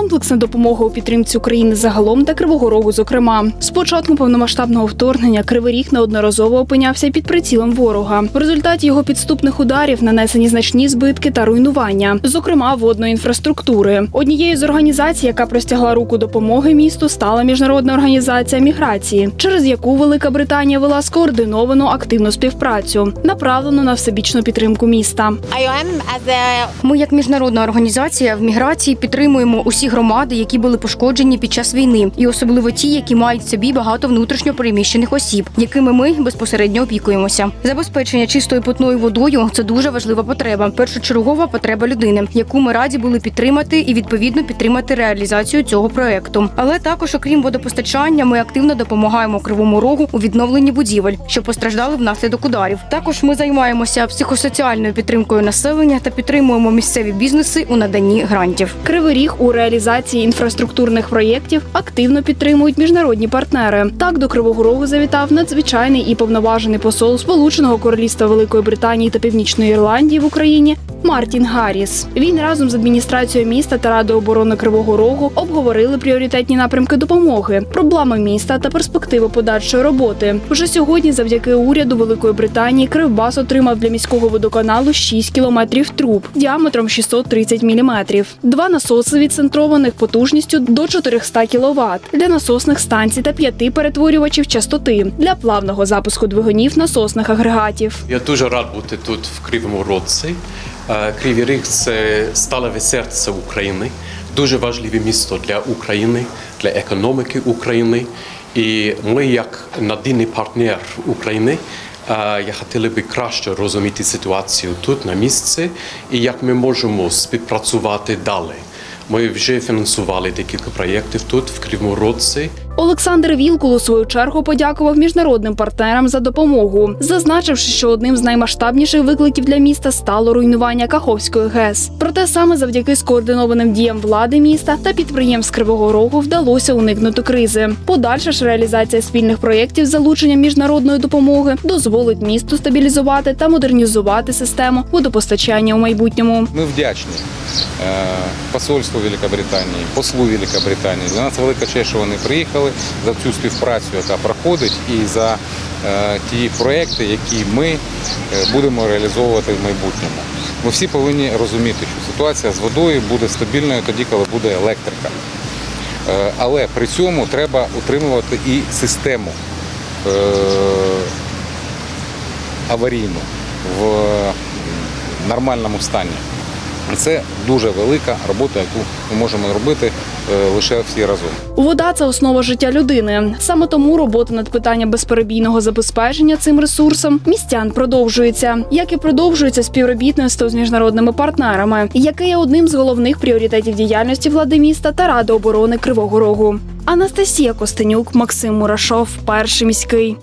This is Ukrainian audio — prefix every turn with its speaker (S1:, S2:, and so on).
S1: комплексна допомога у підтримці України загалом та Кривого Рогу. Зокрема, з початком повномасштабного вторгнення Кривий Ріг неодноразово опинявся під прицілом ворога. В результаті його підступних ударів нанесені значні збитки та руйнування, зокрема водної інфраструктури. Однією з організацій, яка простягла руку допомоги місту, стала міжнародна організація міграції, через яку Велика Британія вела скоординовану активну співпрацю, направлену на всебічну підтримку міста.
S2: Ми, як міжнародна організація в міграції, підтримуємо усі громади, які були пошкоджені під час війни, і особливо ті, які мають в собі багато внутрішньо переміщених осіб, якими ми безпосередньо опікуємося. Забезпечення чистою питною водою це дуже важлива потреба, першочергова потреба людини, яку ми раді були підтримати і відповідно підтримати реалізацію цього проекту. Але також, окрім водопостачання, ми активно допомагаємо кривому рогу у відновленні будівель, що постраждали внаслідок ударів. Також ми займаємося психосоціальною підтримкою населення та підтримуємо місцеві бізнеси у наданні грантів.
S1: Кривий ріг у реалізації інфраструктурних проєктів активно підтримують міжнародні партнери. Так до Кривого Рогу завітав надзвичайний і повноважений посол Сполученого Королівства Великої Британії та Північної Ірландії в Україні. Мартін Гарріс. Він разом з адміністрацією міста та Радою оборони Кривого Рогу обговорили пріоритетні напрямки допомоги, проблеми міста та перспективи подальшої роботи. Уже сьогодні, завдяки уряду Великої Британії, Кривбас отримав для міського водоканалу 6 кілометрів труб діаметром 630 міліметрів. Два насоси відцентрованих потужністю до 400 кВт для насосних станцій та п'яти перетворювачів частоти для плавного запуску двигунів насосних агрегатів.
S3: Я дуже рад бути тут в Кривому Родці. Кривий Ріг це сталеве серце України, дуже важливе місто для України, для економіки України. І ми, як надійний партнер України, я хотіли би краще розуміти ситуацію тут на місці і як ми можемо співпрацювати далі. Ми вже фінансували декілька проєктів тут, в Кривому Родці.
S1: Олександр Вілкул у свою чергу подякував міжнародним партнерам за допомогу, зазначивши, що одним з наймасштабніших викликів для міста стало руйнування Каховської ГЕС. Проте саме завдяки скоординованим діям влади міста та підприємств Кривого Рогу вдалося уникнути кризи. Подальша ж реалізація спільних проєктів з залученням міжнародної допомоги дозволить місту стабілізувати та модернізувати систему водопостачання у майбутньому.
S4: Ми вдячні е, посольству Великобританії, послу Великобританії. Для нас велика честь, що вони приїхали за цю співпрацю, яка проходить, і за е, ті проекти, які ми е, будемо реалізовувати в майбутньому. Ми всі повинні розуміти, що ситуація з водою буде стабільною тоді, коли буде електрика. Е, Але при цьому треба утримувати і систему аварійну в нормальному стані. Це дуже велика робота, яку ми можемо робити е, лише всі разом.
S1: Вода це основа життя людини. Саме тому робота над питанням безперебійного забезпечення цим ресурсом містян продовжується, як і продовжується співробітництво з міжнародними партнерами, яке є одним з головних пріоритетів діяльності влади міста та ради оборони Кривого Рогу. Анастасія Костенюк, Максим Мурашов, перший міський.